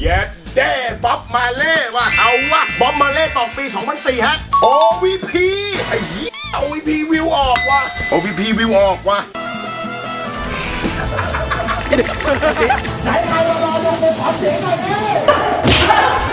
เย็ดเด้บ๊อบมาเล่ว่ะเอาวะบ๊อบมาเล่ต่อปี 2004 ฮะ OVP ไอ้เหี้ย OVP วิวออกว่ะ OVP วิวออกว่ะไหนใครมารอลงไปขอเสียงหน่อยดิ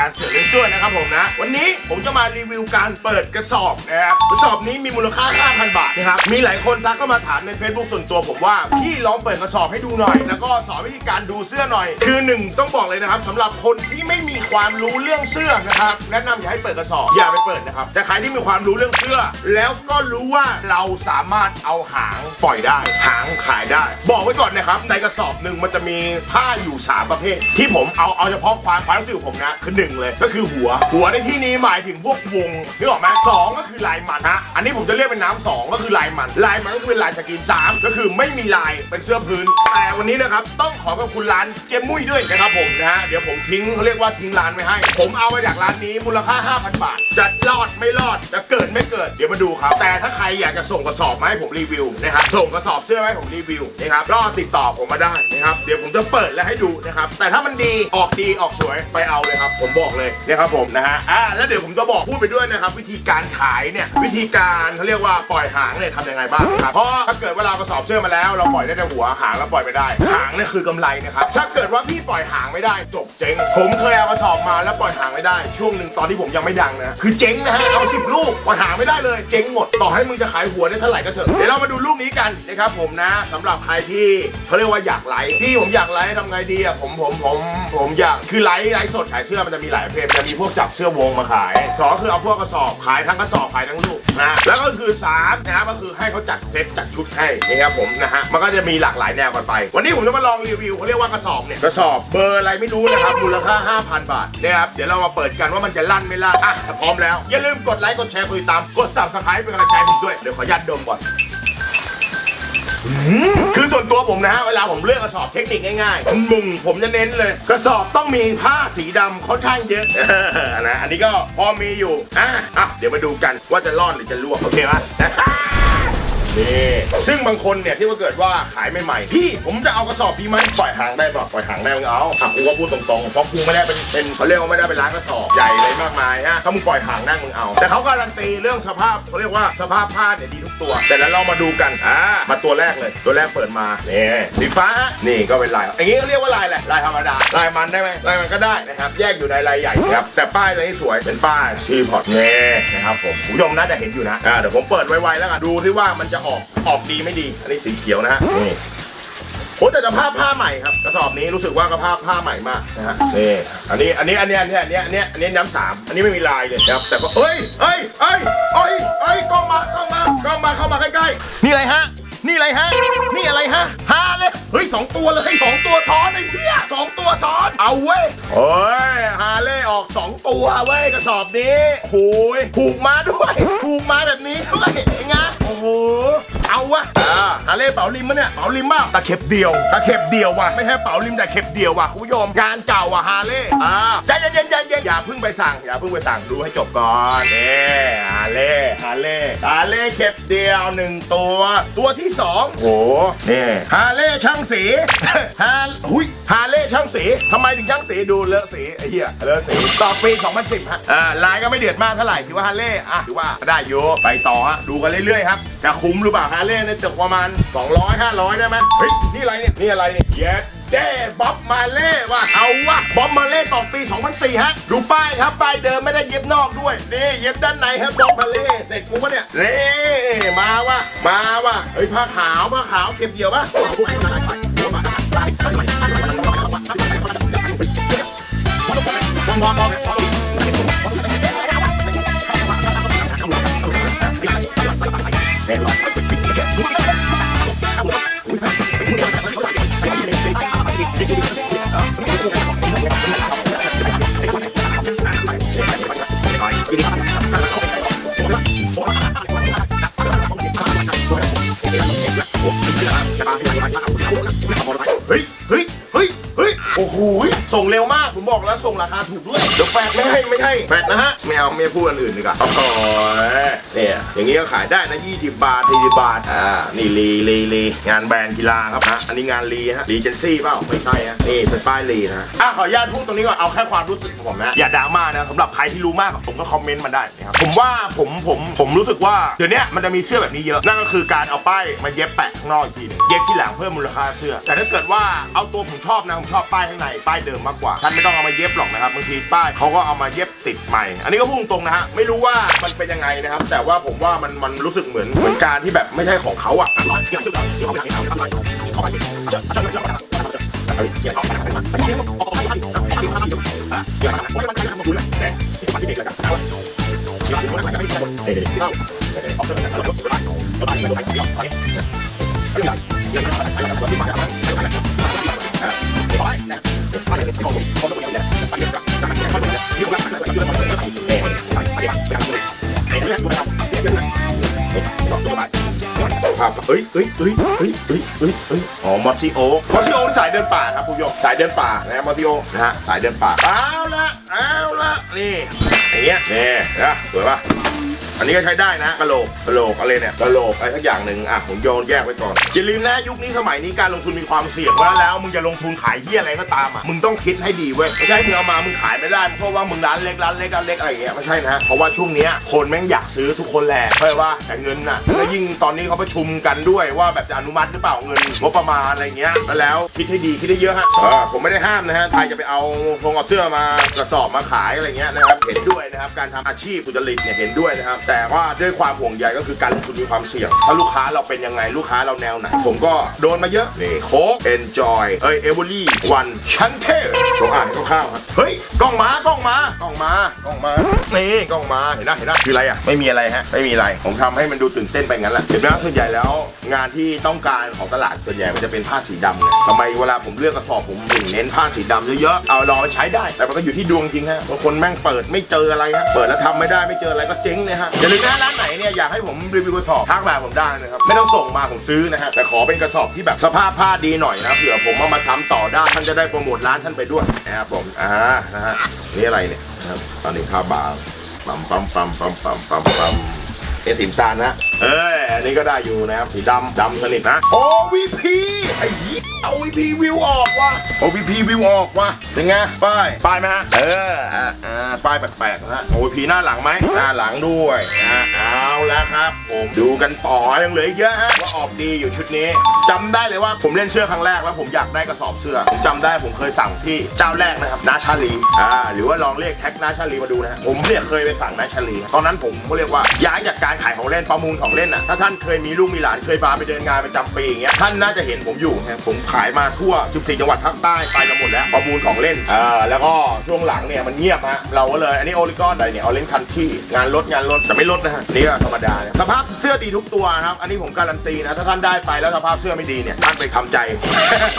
การเสือเรื่องช่วยนะครับผมนะ วันนี้ผมจะมารีวิวการเปิดกระสอบนะครับกระสอบนี้มีมูลค่า 5,000 บาทนะครับมีหลายคนทักเข้ามาถามใน Facebook ส่วนตัวผมว่าพี่ลองเปิดกระสอบให้ดูหน่อย แล้วก็สอนวิธีการดูเสื้อหน่อย คือหนึ่งต้องบอกเลยนะครับสำหรับคนที่ไม่มีความรู้เรื่องเสื้อนะครับแนะนำอย่าให้เปิดกระสอบอย่าไปเปิดนะครับแต่ใครที่มีความรู้เรื่องเสื้อ แล้วก็รู้ว่าเราสามารถเอาหางปล่อยได้ หางขายได้ บอกไว้ก่อนนะครับในกระสอบหนึ่งมันจะมีผ้าอยู่ 3 ประเภท ที่ผมเอาเอาเฉพาะความความรู้สึกผมนะคือหนึ่งเลย ก็คือหัว หัวในที่นี้หมายถึงพวกวงนึกออกไหมสองก็คือลายมันฮะอันนี้ผมจะเรียกเป็นน้ำสองก็คือลายมัน ลายมันก็คือลายสกรีนสามก็คือไม่มีลายเป็นเสื้อพื้น แต่วันนี้นะครับต้องขอขอบคุณร้านเจมมุ้ยด้วยนะครับผมนะฮะเดี๋ยวผมทิ้งเขาเรียกว่าทิ้งร้านไว้ให้ ผมเอามาจากร้านนี้มูลค่า 5,000 บาท จะรอดไม่รอดจะเกิดไม่เกิดเดี๋ยวมาดูครับ แต่ถ้าใครอยากจะส่งกระสอบมาให้ผมรีวิวนะครับส่งกระสอบเสื้อมาให้ผมรีวิวนะครับก็ติดต่อผมมาได้นะครับเดี๋ยวผมจะเปิดและให้ดูนะครับแต่ถ้ามันดีออกดีออกสวยไปเอาเลยครับผมบอกเลยนะครับผมนะฮะอ่าแล้วเดี๋ยวผมจะบอกพูดไปด้วยนะครับ วิธีการขายเนี่ยวิธีการเขาเรียกว่าปล่อยหางเนี่ยทำยังไงบ้างนะครับเพราะถ้าเกิดเวลากระสอบเสื้อมาแล้ว เราปล่อยได้แต่หัวหางเราปล่อยไม่ได้ หางเนี่ยคือกำไรนะครับถ้าเกิดว่าพี่ปล่อยหางไม่ได้จบเจ๊งผมเคยเอากระสอบมาแล้วปล่อยหางไม่ได้ ช่วงหนึ่งตอนที่ผมยังไม่ดังนะคือเจ๊งนะฮะเอาสิบลูกปล่อยหางไม่ได้เลยเจ๊งหมดต่อให้มึงจะขายหัวได้เท่าไหร่ก็เถอะเดี๋ยวเรามาดูรูปนี้กันนะครับผมนะสำหรับใครที่เขาเรียกว่าอยากไลฟ์พี่ผมอยากไลฟ์ทำไงดีอะผมผมผมผมอยากคือไลฟ์ไลฟ์สดขายเสื้อมันจะมีหลายประเภทจะมีพวกจับเสื้อวงมาขายสองคือเอาพวกกระสอบขายทั้งกระสอบขายทั้งลูกนะแล้วก็คือสามนะครับก็คือให้เขาจัดเซตจัดชุดให้นะครับผมนะฮะมันก็จะมีหลากหลายแนวกันไป วันนี้ผมจะมาลองรีวิวเขาเรียกว่ากระสอบเนี่ยกระสอบเบอร์อะไรไม่รู้นะครับมูลค่า 5,000 บาทนะครับเดี๋ยวเรามาเปิดกันว่ามันจะลั่นไม่ลั่นอะถ้าพร้อมแล้วอย่าลืมกดไลค์กดแชร์กดติดตามกด subscribe เป็นกำลังใจผมด้วยเดี๋ยวขออนุญาตดมก่อน คือส่วนตัวผมนะฮะเวลาผมเลือกกระสอบเทคนิคง่ายๆมุงผมจะเน้นเลย กระสอบต้องมีผ้าสีดำค่อนข้างเยอะนะอันนี้ก็พอมีอยู่อะอะเดี๋ยวมาดูกันว่าจะรอดหรือจะล่วงโอเคปะ นี่ซึ่งบางคนเนี่ยที่ว่าเกิดว่าขายใหม่ๆพี่ผมจะเอากระสอบพี่ไหมปล่อยหางได้ป่ะปล่อยหางได้มึงเอาอะกูก็พูดตรงๆเพราะกูไม่ได้เป็นเป็นเขาเรียกว่าไม่ได้เป็นร้านกระสอบใหญ่เลยมากมายฮะถ้ามึงปล่อยหางได้มึงเอา แต่เขาการันตีเรื่องสภาพเขาเรียกว่าสภาพผ้าเนี่ยดีทุกตัว แต่แล้วเรามาดูกันอ่ามาตัวแรกเลย ตัวแรกเปิดมานี่สีฟ้าฮะนี่ก็เป็นลายอย่างนี้เขาเรียกว่าลายอะไรลายธรรมดาลายมันได้ไหมลายมันก็ได้นะครับแยกอยู่ในลายใหญ่นะครับแต่ป้ายตัวนี้สวยเป็นป้ายซีพอร์ตเน่นะครับผมคุณผู้ชมน่าจะเห็นอยู่นะอ่าเดี๋ยวผมเปิดไวๆแล้วกันดูที่ว่ามันจะออกออกดีไม่ดี อันนี้สีเขียวนะฮะนี่โอ้แต่จะผ้าผ้าใหม่ครับกระสอบนี้รู้สึกว่าก็ผ้าผ้าใหม่มากนะฮะนี่อันนี้อันนี้อันนี้อันนี้อันนี้อันนี้อันนี้น้ำสามอันนี้ไม่มีลายเลยนะครับแต่ก็เอ้ยเอ้ยเอ้ยเอ้ยเอ้ยกล้องมากล้องมากล้องมาเข้ามาใกล้ๆนี่อะไรฮะนี่อะไรฮะ นี่อะไรฮะฮาเลย เฮ้ยสองตัวเลยสองตัวซ้อนไอ้เหี้ยสองตัวซ้อน เอาเว้ย โอ้ยฮาเล่ ออกสองตัวเว้ยกระสอบนี้โอ้ยผูกมาด้วย ผูกมาแบบนี้ด้วยเป็นไงโอ้โห เอาวะอ่าฮาเล่เป๋าริมมะเนี่ยเป๋าริมมากตะเข็บเดียวตะเข็บเดียวว่ะไม่ใช่เป๋าริมแต่เข็บเดียวว่ะคุณผู้ชมงานเก่าว่ะฮาเล่อ่าใจเย็นๆใจเย็นๆอย่าเพิ่งไปสั่งอย่าเพิ่งไปสั่งดูให้จบก่อนเน่ฮาเล่ฮาเล่ฮาเล่เข็บเดียวหนึ่งตัว ตัวที่สองโอ้โหนี่ฮาเล่ช่างสี ฮาหุยฮาเล่ช่างสีทำไมถึงช่างสีดูเลอะสีไอ้เหี้ยเลอะสีต่อปี 2010ฮะอ่าลายก็ไม่เดือดมากเท่าไหร่ถือว่าฮาเล่อะถือว่าได้อยู่ไปต่อฮะดูกันเรื่อยๆครับจะคุ้มหรือเปล่าฮาเล่เนี่ยตกประมาณ 200 500 ได้ไหมเฮ้ย นี่อะไรเนี่ย นี่อะไรเนี่ยเย็ดเด้บ๊อบมาเล่ว่ะเอาวะบ๊อบมาเล่ต่อปี 2004 ฮะ ดูป้ายครับป้ายเดิมไม่ได้เย็บนอกด้วย นี่เย็บด้านในครับบ๊อบมาเล่เสร็จกูปะเนี่ย เล่มาวะมาวะเฮ้ยผ้าขาวผ้าขาวเก็บเดี่ยวปะเฮ้ Yeah. ยเฮ้ยเฮ้ยเฮ้ยเฮ้ยโอ้โหส่งเร็วมาก ผมบอกแล้วส่งราคาถูกด้วย เดี๋ยวแฟดไม่ให้ไม่ให้แฟดนะฮะ ไม่เอาไม่พูดอันอื่นดีกว่าโอ้โหเนี่ยอย่างนี้ก็ขายได้นะ20 บาท40บาท อ่า นี่ลีลีลีงานแบรนด์กีฬาครับนะอันนี้งานลีฮะลีเจนซี่เปล่าไม่ใช่ฮะนี่เป็นป้ายลีนะอะขออนุญาตพูดตรงนี้ก่อน เอาแค่ความรู้สึกของผมนะ อย่าดราม่านะสำหรับใครที่รู้มากผมก็คอมเมนต์มาได้นะครับ ผมว่าผมผมผมรู้สึกว่าเดี๋ยวนี้มันจะมีเสื้อแบบนี้เยอะ นั่นก็คือการเอาป้ายมาเย็บแปะข้างนอกอีกทีนึงเย็บที่หลังเพิ่มมูลค่าเสื้อ แต่ถ้าเกิดว่าเอาตัวผมชอบนะผมชอบป้ายข้างในป้ายเดิมมากกว่า ท่านไม่ต้องเอามาเย็บหรอกนะครับบางทีป้ายเขาก็เอามาเย็บติดใหม่ อันนี้ก็พูดตรงนะฮะไม่รู้ว่ามันเป็นยังไงนะครับ แต่ว่าผมว่ามันมันรู้สึกเหมือนเหมือนการที่แบบไม่ใช่ของเขาอะ เอ้ยเอ้ยเอ้ยเอ้ยเอ้ยเอ้ยเอ้ยอ๋อมอสซิโอมอสซิโอสายเดินป่าครับคุณผู้ชมสายเดินป่านะมอสซิโอนะฮะสายเดินป่าเอาละเอาละนี่อย่างเงี้ยนี่นะสวยป่ะ อันนี้ก็ใช้ได้นะกะโหลกกะโหลกอะไรเนี่ยกะโหลกอะไรสักอย่างหนึ่งอะผมโยนแยกไว้ก่อนอย่าลืมนะยุคนี้สมัยนี้การลงทุนมีความเสี่ยงว่าแล้วมึงจะลงทุนขายเหี้ยอะไรก็ตามอะมึงต้องคิดให้ดีเว้ยไม่ใช่มึงเอามามึงขายไม่ได้เพราะว่ามึงร้านเล็กร้านเล็กร้านเล็กอะไรอย่างเงี้ยไม่ใช่นะเพราะว่าช่วงเนี้ยคนแม่งอยากซื้อทุกคนแหละเพราะว่าแต่เงินน่ะแล้วยิ่งตอนนี้เขาประชุมกันด้วยว่าแบบจะอนุมัติหรือเปล่าเงินงบประมาณอะไรเงี้ยแล้วคิดให้ดีคิดให้เยอะฮะเออผมไม่ได้ห้ามนะฮะใครจะไปเอาทงเอาเสื้อมากระสอบมาขายอะไรเงี้ยนะครับเห็นด้วยนะครับการทำอาชีพสุจริตเนี่ยเห็นด้วยนะครับแต่ว่าด้วยความห่วงใยก็คือการลงทุนมีความเสี่ยง ถ้าลูกค้าเราเป็นยังไงลูกค้าเราแนวไหน ผมก็โดนมาเยอะ นี่โค้กเอนจอยเอ้ยเอเวอรี่วันชันเทลผมอ่านคร่าวๆครับเฮ้ยกล้องมากล้องมากล้องมากล้องมานี่กล้องมาเห็นนะเห็นนะคืออะไรอะไม่มีอะไรฮะไม่มีอะไรผมทำให้มันดูตื่นเต้นไปงั้นแหละเห็นไหมส่วนใหญ่แล้ว งานที่ต้องการของตลาดส่วนใหญ่มันจะเป็นผ้าสีดำไงทำไมเวลาผมเลือกกระสอบผมหนึ่งเน้นผ้าสีดำเยอะๆเอาลองใช้ได้ แต่มันก็อยู่ที่ดวงจริงฮะบางคนแม่งเปิดไม่เจออะไรฮะเปิดแล้วทำไม่ได้ไม่เจออะไรก็เจ๊งเลยฮะอย่าลืมนะร้านไหนเนี่ยอยากให้ผมรีวิวกระสอบทักมาผมได้นะครับ ไม่ต้องส่งมาผมซื้อนะฮะแต่ขอเป็นกระสอบที่แบบสภาพผ้าดีหน่อยนะเผื่อผมเอามาทำต่อได้ท่านจะได้โปรโมทร้านท่านไปด้วยนะครับผมอ่านะฮะนี่อะไรเนี่ยนะครับตอนนี้ข้าบางปั๊มปั๊มปั๊มปั๊มปั๊มปั๊มปั๊มเอสิมตาลนะ เอ้ยอันนี้ก็ได้อยู่นะครับสีดำดำสนิทนะ OVP ไอ้ยี่ OVP วิวออกว่ะ OVP วิวออกว่ะเป็นไงป้ายป้ายไหมฮะเอออ่าอ่าป้ายแปลกๆนะฮะ OVP หน้าหลังไหมหน้าหลังด้วยนะเอาแล้วครับผมดูกันต่อยังเหลืออีกเยอะฮะว่าออกดีอยู่ชุดนี้จำได้เลยว่าผมเล่นเสื้อครั้งแรกแล้วผมอยากได้กระสอบเสื้อผมจำได้ผมเคยสั่งที่เจ้าแรกนะครับนาชาลีอ่าหรือว่าลองเรียกแท็กนาชาลีมาดูนะฮะผมเนี่ยเคยไปสั่งนาชาลีตอนนั้นผมก็เรียกว่าย้ายจากการขายของเล่นประมูลของเล่นอะถ้าท่านเคยมีลูกมีหลานเคยพาไปเดินงานประจำปีอย่างเงี้ยท่านน่าจะเห็นผมอยู่ฮะผมขายมาทั่ว14จังหวัดภาคใต้ไปมาหมดแล้วประมูลของเล่นอ่าแล้วก็ช่วงหลังเนี่ยมันเงียบฮะเราก็เลยอันนี้โอลิกอนอะไรเนี่ยออเรนคันที่งานรถงานรถแต่ไม่ลดนะฮะนี่ก็ธรรมดาเนี่ยสภาพเสื้อดีทุกตัวนะครับอันนี้ผมการันตีนะถ้าท่านได้ไปแล้วสภาพเสื้อไม่ดีเนี่ยท่านไปทำใจ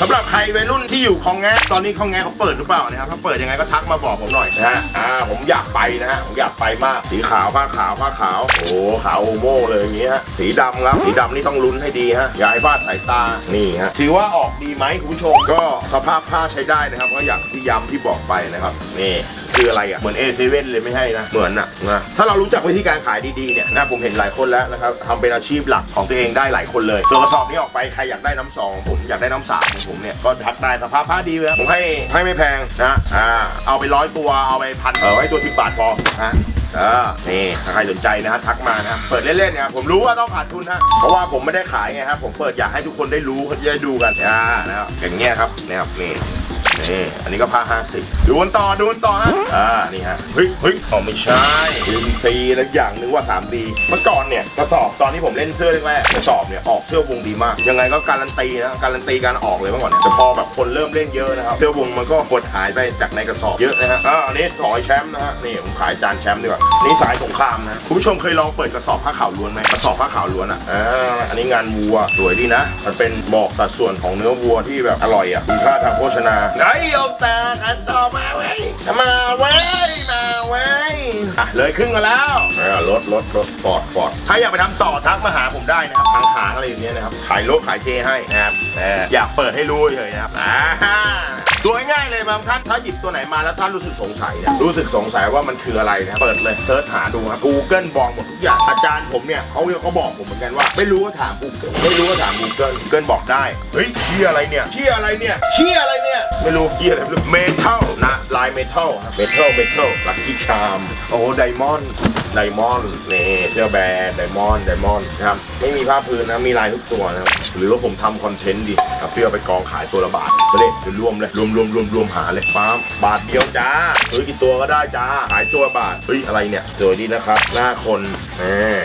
สำหรับใครวัยรุ่นที่อยู่คลองแงะตอนนี้คลองแงะเขาเปิดหรือเปล่านะครับถ้าเปิดยังไงก็ทักมาบอกผมหน่อยนะฮะอ่าผมอยากไปนะฮะผมอยากไปมากสีขาวผ้าขาวผ้าขาวโอ้ขาวโอโม่เลยอย่างเงี้ฮะสีดำครับสีดำนี่ต้องลุ้นให้ดีฮะอย่าให้พลาดสายตานี่ฮะถือว่าออกดีไหมคุณผู้ชมก็สภาพผ้าใช้ได้นะครับก็อย่างที่ย้ำที่บอกไปนะครับนี่คืออะไรอะเหมือนเอเซเว่นเลยไม่ให้นะเหมือนอะนะถ้าเรารู้จักวิธีการขายดีๆเนี่ยนะผมเห็นหลายคนแล้วนะครับทำเป็นอาชีพหลักของตัวเองได้หลายคนเลยตัวกระสอบนี้ออกไปใครอยากได้น้ำซองผมอยากได้น้ำสามของผมเนี่ยก็ทักได้สภาพผ้าดีเลยผมให้ให้ไม่แพงนะอ่าเอาไปร้อยตัวเอาไปพันเออให้ตัวสิบบาทพอนะ ออนี่ถ้าใครสนใจนะฮะทักมานะเปิดเล่นๆเนี่ยผมรู้ว่าต้องขาดทุนฮะเพราะว่าผมไม่ได้ขายไงครับผมเปิดอยากให้ทุกคนได้รู้ได้ดูกันอ่านะครับอย่างเงี้ยครับนะครับนี่ นี่ อันนี้ก็ผ้าห้าสิบดูกันต่อดูกันต่อฮะ อ่า นี่ฮะ เฮ้ยเฮ้ยอ๋อไม่ใช่คือซีแล้วอย่างนึงว่า 3D เมื่อก่อนเนี่ยกระสอบตอนที่ผมเล่นเสื้อแรกๆกระสอบเนี่ยออกเสื้อวงดีมาก ยังไงก็การันตีนะการันตีการออกเลยเมื่อก่อนเนี่ยแต่พอแบบคนเริ่มเล่นเยอะนะครับเสื้อวงมันก็หดหายไปจากในกระสอบเยอะนะฮะอ่าอันนี้สอยแชมป์นะฮะนี่ผมขายจานแชมป์ดีกว่านี่สายสงครามนะคุณผู้ชมเคยลองเปิดกระสอบผ้าขาวล้วนไหมกระสอบผ้าขาวล้วนอะอ่าอันนี้งานวัวสวยดีนะ มันเป็นบอกสัดส่วนของเนื้อวัวที่แบบอร่อยอะคุณค่าทางโภชนาไหนเอาแต่กันต่อมาเว้ยมาเว้ยมาเว้ยอะเลยครึ่งมาแล้วเออลดลดลดปอดปอดถ้าอยากไปทำต่อทักมาหาผมได้นะครับทางหางอะไรอย่างเงี้ยนะครับขายโลขายเจให้นะครับเอออยากเปิดให้รู้เฉยๆนะครับอ่า ตัวง่ายเลยบางท่านถ้าหยิบตัวไหนมาแล้วท่านรู้สึกสงสัยเนี่ยรู้สึกสงสัยว่ามันคืออะไรนะเปิดเลยเซิร์ชหาดูครับ Google บอกหมดทุกอย่างอาจารย์ผมเนี่ยเขาเขาบอกผมเหมือนกันว่า ไม่รู้ก็ถาม Google ไม่รู้ก็ถาม Google Google บอกได้เฮ้ยเชี่ยอะไรเนี่ยเชี่ยอะไรเนี่ยเชี่ยอะไรเนี่ยไม่รู้เชี่ยอะไรไม่รู้เมทัลนะลายเมทัลเมทัลเมทัลลักกี้ชามโอ้ไดมอนด์ ไดมอนด์นี่เสื้อแบรนด์ไดมอนด์ไดมอนด์นะครับไม่มีผ้าพื้นนะมีลายทุกตัวนะครับหรือว่าผมทำคอนเทนต์ดิเอาเพื่อไปกองขายตัวละบาทไปเลยเดี๋ยวรวมเลยรวมรวมรวมรวมหาเลยปั๊มบาทเดียวจ้าซื้อกี่ตัวก็ได้จ้าขายตัวบาทเฮ้ยอะไรเนี่ยสวยดีนะครับ หน้าคนแหม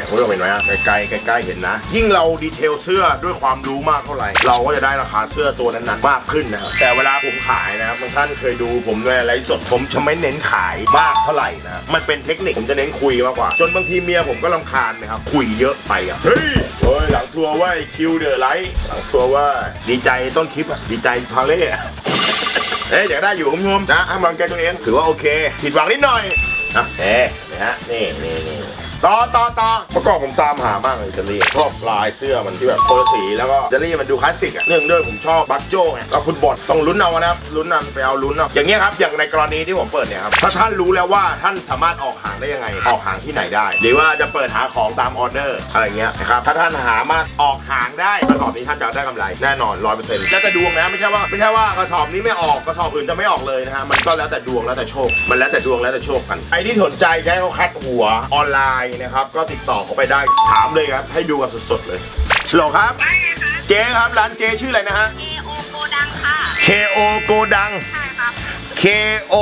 คุณผู้ชมเห็นไหมฮะไกลๆใกล้ๆเห็นนะ ยิ่งเราดีเทลเสื้อด้วยความรู้มากเท่าไหร่ เราก็จะได้ราคาเสื้อตัวนั้นๆมากขึ้นนะครับแต่เวลาผมขายนะครับบางท่านเคยดูผมในไลฟ์สดผมจะไม่เน้นขายมากเท่าไหร่นะมันเป็นเทคนิคผมจะเน้นคุยมากกว่า จนบางทีเมียผมก็ลำคาญนะครับ คุยเยอะไปอะ เฮ้ยเฮ้ยหลังทัวร์ว่าคิวเดอะไลท์หลังทัวร์ว่าดีใจต้นคลิปอะดีใจพาเล่เอ๊ะอยากได้อยู่คุณผู้ชมนะให้กำลังใจตัวเองถือว่าโอเค ผิดหวังนิดหน่อยนะเอ๊ะนะฮะนี่นี่นี่ ต่อต่อต่อเมื่อก่อนผมตามหามากเลยเจลลี่ชอบลายเสื้อมันที่แบบคนสีแล้วก็เจลลี่มันดูคลาสสิกอะเนื่องด้วยผมชอบบัคโจ้ไงแล้วฟุตบอลต้องลุ้นเอานะครับลุ้นนันไปเอาลุ้นเอาอย่างเงี้ยครับอย่างในกรณีที่ผมเปิดเนี่ยครับถ้าท่านรู้แล้วว่าท่านสามารถออกหางได้ยังไง ออกหางที่ไหนได้ หรือว่าจะเปิดหาของตามออเดอร์อะไรเงี้ยนะครับถ้าท่านหามาออกหางได้กระสอบนี้ท่านจะได้กำไรแน่นอนร้อยเปอร์เซ็นต์แล้วแต่ดวงนะไม่ใช่ว่าไม่ใช่ว่ากระสอบนี้ไม่ออกกระสอบอื่นจะไม่ออกเลยนะฮะมันก็แล้วแต่ดวงแล้วแต่โชค มันแล้วแต่ดวงแล้วแต่โชคกันใครที่สนใจใช้เขาคัดหัวออนไลน์นะครับ ก็ติดต่อเขาไปได้ถามเลยครับ ให้ดูกันสดๆเลยฮัลโหลครับ ได้ไงคะเจ๊ครับร้านเจ๊ชื่ออะไรนะฮะ KO โกดังค่ะ KO โกดัง ใช่ครับ KO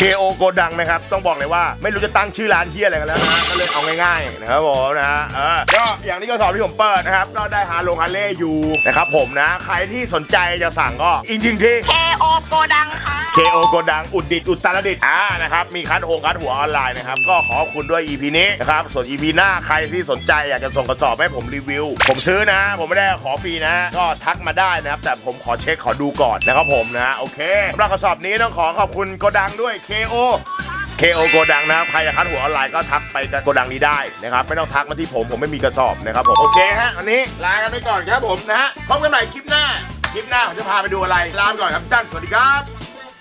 KO โกดังนะครับ ต้องบอกเลยว่าไม่รู้จะตั้งชื่อร้านเที่ยอะไรกันแล้วนะฮะก็เลยเอาง่ายๆนะครับผมนะฮะเออก็อย่างที่กระสอบที่ผมเปิดนะครับ ก็ได้ฮาโลฮาเล่อยู่นะครับผมนะ ใครที่สนใจจะสั่งก็อีกจริงที่ KO โกดังค่ะ KO โกดังอุดดิตอุตรดิตถ์อ่านะครับมีคัดโฮงคัดหัวออนไลน์นะครับก็ขอบคุณด้วย EP นี้นะครับส่วน EP หน้าใครที่สนใจอยากจะส่งกระสอบให้ผมรีวิว ผมซื้อนะ ผมไม่ได้ขอฟรีนะ ก็ทักมาได้นะครับแต่ผมขอเช็คขอดูก่อนนะครับผมนะโอเคสำหรับกระสอบนี้ต้องขอขอบคุณโกดังด้วย KO KO โกดังนะครับ ใครจะคัดหัวออนไลน์ก็ทักไปกับโกดังนี้ได้นะครับ ไม่ต้องทักมาที่ผมผมไม่มีกระสอบนะครับผมโอเคฮะวันนี้ลากันไปก่อนครับผมนะฮะพบกันใหม่คลิปหน้า คลิปหน้าผมจะพาไปดูอะไรลาไปก่อนครับท่านสวัสดีครับ